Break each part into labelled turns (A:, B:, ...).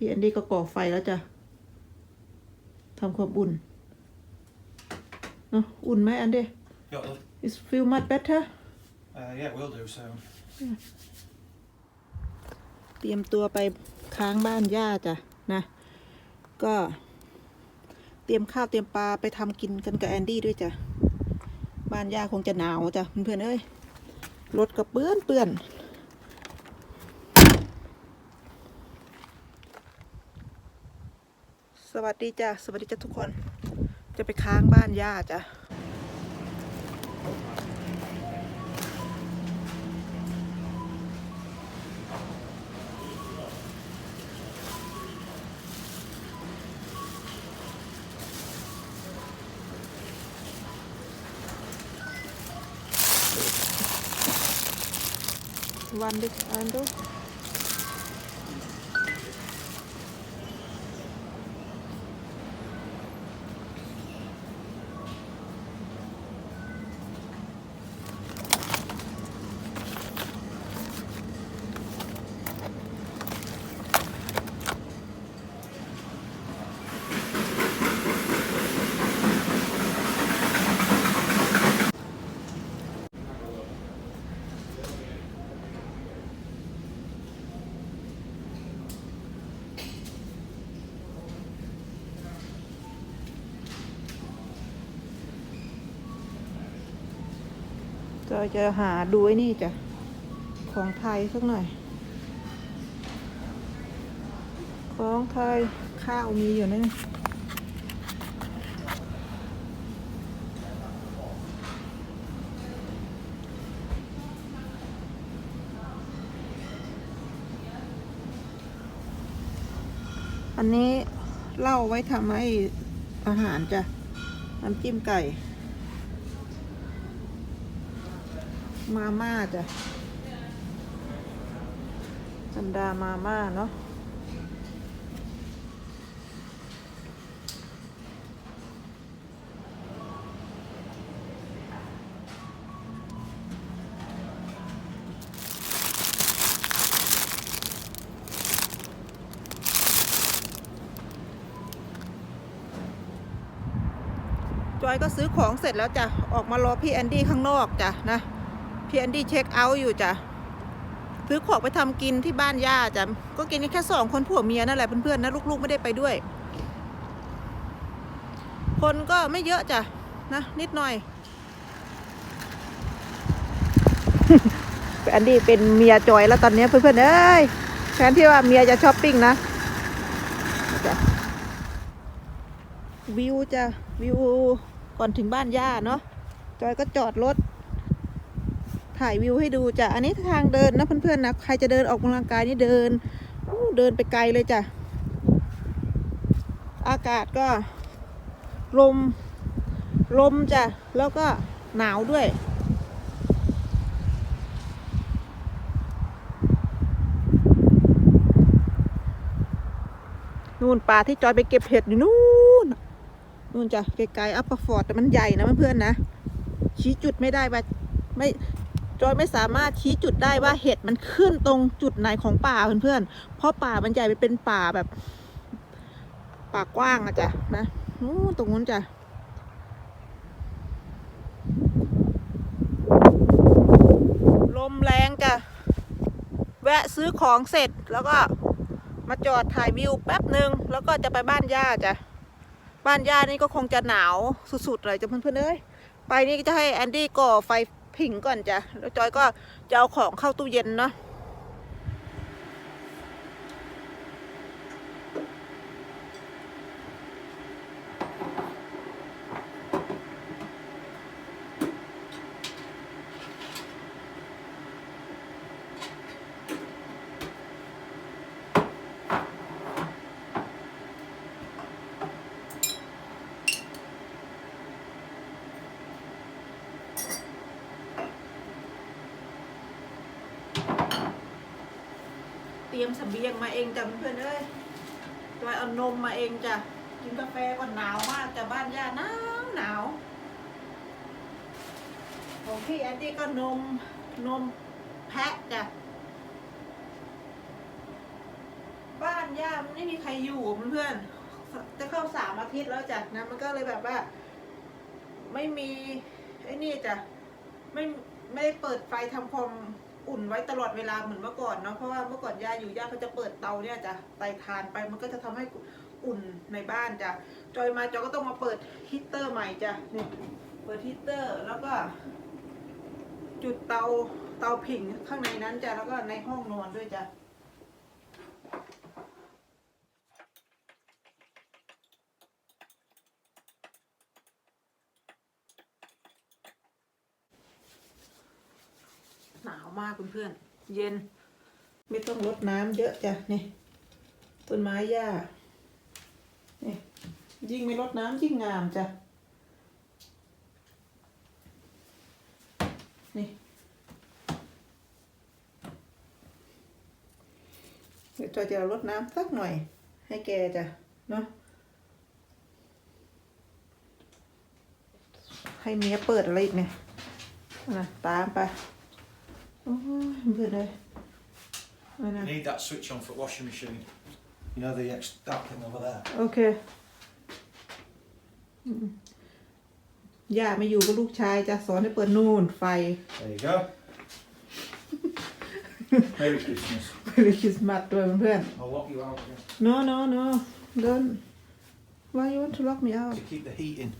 A: พี่แอนดี้ก็ก่อไฟแล้วจ้ะทำความอุ่นเนาะอุ่นไหมอันดี้
B: Got the,
A: is feel much better
B: uh, yeah, we'll do so.
A: เตรียมตัวไปค้างบ้านย่าจ้ะนะ ก็ เตรียมข้าวเตรียมปลาไปทำกินกันกับแอนดี้ด้วยจ้ะบ้านย่าคงจะหนาวจ้ะเพื่อนๆเอ้ยรถก็เปื้อนเปื้อนส วัสดีจ้ะสวัสดีจ้ะทุกคน จะไปค้างบ้านย่าจ้ะวันดิอันดู ก็จะหาดูไอ้นี่จ้ะ ของไทยสักหน่อย ของไทยข้าวมีอยู่นะอันนี้เหล่าไว้ทำให้อาหารจ้ะ น้ำจิ้มไก่ มาม่าจ้ะสันดามาม่าเนาะจอยก็ซื้อของเสร็จแล้วจ้ะ ออกมารอพี่แอนดี้ข้างนอกจ้ะนะ พี่แอนดี้เช็คเอาท์อยู่จ้ะซื้อของไปทำกินที่บ้านย่าจ้ะก็กินกันแค่สองคนผัวเมียนั่นแหละเพื่อนๆนะลูกๆไม่ได้ไปด้วย คนก็ไม่เยอะจ้ะนะนิดหน่อยแอนดี้เป็นเมียจอยแล้วตอนนี้เพื่อนๆเอ้ยแทนที่ว่าเมียจะช้อปปิ้งนะจ้ะวิวจ้ะวิวก่อนถึงบ้านย่าเนาะจอยก็จอดรถ ถ่ายวิวให้ดูจ้ะ อันนี้ทางเดินนะเพื่อนๆนะ ใครจะเดินออกกำลังกายนี่เดินเดินไปไกลเลยจ้ะ อากาศก็ ลม ลมจ้ะ แล้วก็หนาวด้วย นู่นป่าที่จอยไปเก็บเห็ดอยู่นู่น นู่นจ้ะไกลๆอัปเปอร์ฟอร์ดแต่มันใหญ่นะเพื่อนๆนะ ชี้จุดไม่ได้ว่าไม่ จอยไม่สามารถชี้จุดได้ว่าเห็ดมันขึ้นตรงจุดไหนของป่าเพื่อนๆ เพราะป่ามันใหญ่ไปเป็นป่าแบบ ป่ากว้างอะจ้ะนะนู้ตรงนู้นจ้ะลมแรงจ้ะแวะซื้อของเสร็จแล้วก็มาจอดถ่ายวิวแป๊บหนึ่งแล้วก็จะไปบ้านย่าจ้ะบ้านย่านี่ก็คงจะหนาวสุดๆเลยจ้ะเพื่อนๆเอ้ยไปนี่จะให้แอนดี้ก่อไฟ ผิงก่อนจ้ะแล้วจอยก็จะเอาของเข้าตู้เย็นเนาะ เตรียมเสบียงมาเองจ้ะเพื่อนเอ้ยจอยเอานมมาเองจ้ะ กินกาแฟก็หนาวมากจ้ะบ้านย่าหนาวหนาวของพี่แอนดี้ก็นมนมแพะจ้ะ บ้านย่ามันไม่มีใครอยู่เพื่อนจะเข้าสามอาทิตย์แล้วจ้ะนะมันก็เลยแบบว่า ไม่มีไอ้นี่จ้ะไม่ไม่ได้เปิดไฟทำความ อุ่นไว้ตลอดเวลาเหมือนเมื่อก่อนเนาะเพราะว่าเมื่อก่อนย่าอยู่ย่าเขาจะเปิดเตาเนี่ยจ้ะไตทานไปมันก็จะทำให้อุ่นในบ้านจ้ะจอยมาจอยก็ต้องมาเปิดฮีตเตอร์ใหม่จ้ะนี่เปิดฮีตเตอร์แล้วก็ จุดเตาเตาผิงข้างในนั้นจ้ะแล้วก็ในห้องนอนด้วยจ้ะ หนาวมาก เพื่อนๆ เย็น ไม่ต้องรดน้ำเยอะจ้ะนี่ต้นไม้หญ้านี่ยิ่งไม่รดน้ำยิ่งงามจ้ะนี่เดี๋ยวจอยจะรดน้ำสักหน่อย ให้แกจ้ะเนาะให้เมียเปิดอะไรอีกเนี่ยนะตามไป โอ้ยเบื่อเลยเอานะ
B: You need that switch on for washing machine. You know the ex that thing over there.
A: โอเคอืมย่าไม่อยู่กับลูกชายจะสอนให้เปิดนู่นไฟ
B: There you go. Merry Christmas.
A: เป็นคริสต์มาสด้วยเพื่อน
B: I'll lock you out again.
A: ๆ no no no don't why you want to lock me out
B: to keep the heat in.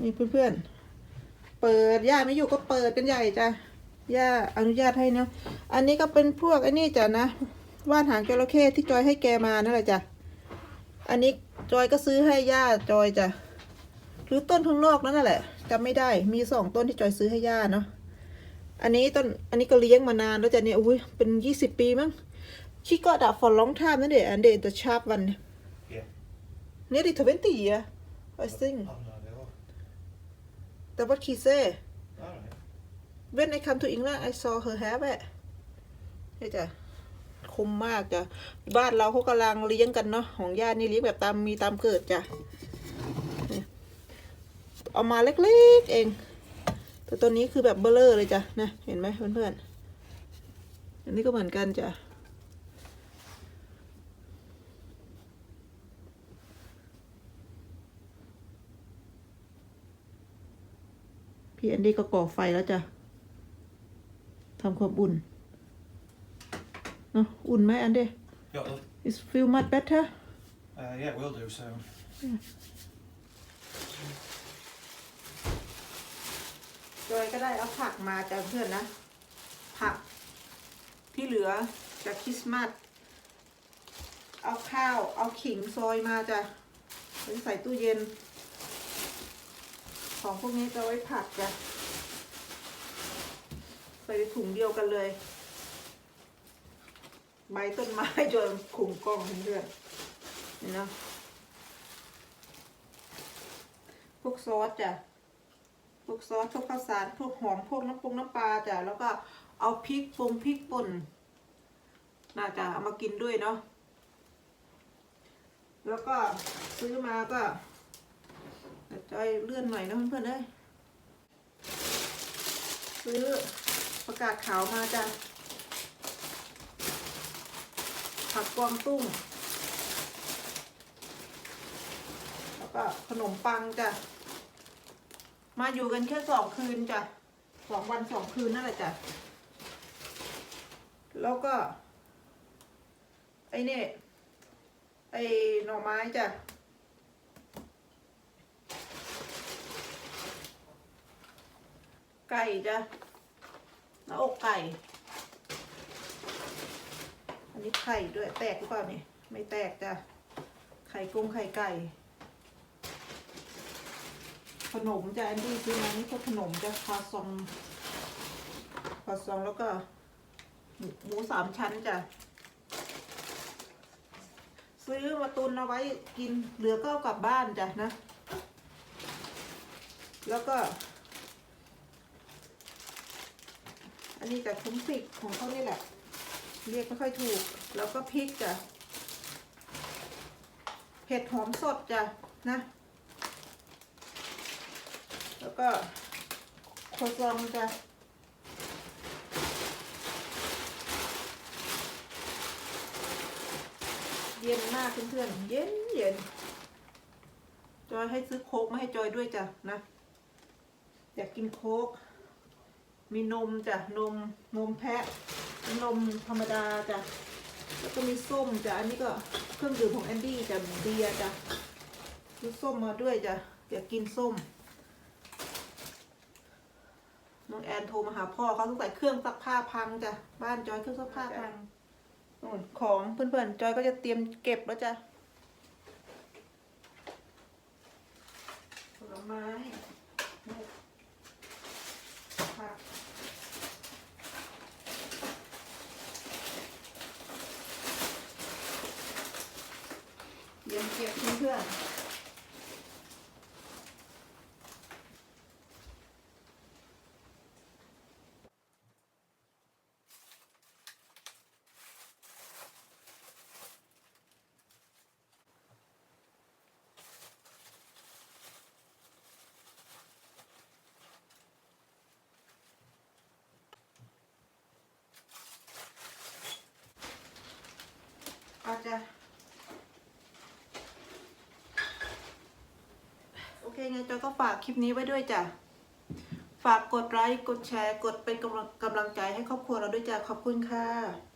A: นี่เพื่อนๆ เปิดย่าไม่อยู่ก็เปิดกันใหญ่จ้ะ ย่าอนุญาตให้เนาะอันนี้ก็เป็นพวกไอ้นี่จ้ะนะว่านหางจระเข้ที่จอยให้แกมานั่นแหละจ้ะอันนี้จอยก็ซื้อให้ย่าจอยจ้ะหรือต้นข้างนอกนั่นแหละจำไม่ได้มีสองต้นที่จอยซื้อให้ย่าเนาะอันนี้ต้นอันนี้ก็เลี้ยงมานานแล้วจ้ะเนี่ยอุ้ยเป็นยี่สิบปีมั้ง she got that for a long time นั่นเด็อันเด็ the sharp one
B: Yeah.
A: nearly twenty year I think
B: I've no idea. what-
A: แต่ว่า she say
B: Alright.
A: When I come to England I saw her have it นี่จ้ะคมมากจ้ะบ้านเราเขากำลังเลี้ยงกันเนาะของญาตินี่เลี้ยงแบบตามมีตามเกิดจ้ะเอามาเล็กๆเอง แต่ตัวนี้คือแบบเบลเลอร์เลยจ้ะนะเห็นไหมเพื่อนๆอันนี้ก็เหมือนกันจ้ะพี่แอนดี้ก็ก่อไฟแล้วจ้ะ ทำความอุ่นเนอะอุ่นไหมอันเด
B: Got the,
A: is feel much better
B: uh, yeah, we'll do soon.
A: จอยก็ได้เอาผักมาจากเพื่อนนะ ผักที่เหลือจากคริสต์มาสเอาข้าวเอาขิงซอยมาจ้ะไว้ใส่ตู้เย็น ของพวกนี้จะไว้ผักจ้ะใส่ในถุงเดียวกันเลย ใบต้นไม้จนขุมกล้องเพื่อนๆนี่เนาะพวกซอสจ้ะพวกซอสพวกข้าวสารพวกหอมพวกน้ำปรุงน้ำปลาจ้ะแล้วก็เอาพริกปรุงพริกป่นน่าจะเอามากินด้วยเนาะแล้วก็ซื้อมาก็จอยเลื่อนหน่อยนะเพื่อนๆเอ้ยซื้อ ประกาศขาวมาจ้ะผักกวางตุ้ง แล้วก็ขนมปังจ้ะ มาอยู่กันแค่สองคืนจ้ะสองวันสองคืนนั่นแหละจ้ะ แล้วก็ ไอ้นี่ไอ้หน่อไม้จ้ะไก่จ้ะ น้าอกไก่ อันนี้ไข่ด้วยแตกหรือเปล่าเนี่ยไม่แตกจ้ะ ไข่กุ้งไข่ไก่ ขนมจะแอนนี้ซื้อมานี่ก็ขนมจะคาซองคาซองแล้วก็ หมูสามชั้นจ้ะ ซื้อมาตุนเอาไว้กินเหลือก็กลับบ้านจ้ะนะ แล้วก็ อันนี้จากคุ้มพริกของเขานี่แหละ เรียกไม่ค่อยถูก แล้วก็พริกจ้ะเห็ดหอมสดจ้ะนะ แล้วก็โคซองจ้ะเย็นมากเพื่อนๆ เย็นเย็นจอยให้ซื้อโค้กมาให้จอยด้วยจ้ะนะ อยากกินโค้ก มีนมจ้ะนมนมแพะนมธรรมดาจ้ะแล้วก็มีส้มจ้ะอันนี้ก็เครื่องดื่มของแอนดี้จ้ะเบียร์จ้ะซื้อส้มมาด้วยจ้ะอยากกินส้มน้องแอนโทรมาหาพ่อเขาสงสัยเครื่องซักผ้าพังจ้ะบ้านจอยเครื่องซักผ้าพังของเพื่อนๆจอยก็จะเตรียมเก็บแล้วจ้ะผลไม้ เตรียมเก็บเพื่อนๆ อาจจะ โอเคไงจอยก็ฝากคลิปนี้ไว้ด้วยจ้ะ ฝากกดไลค์ กดแชร์ กดเป็นกำลังกำลังใจให้ครอบครัวเราด้วยจ้ะ ขอบคุณค่ะ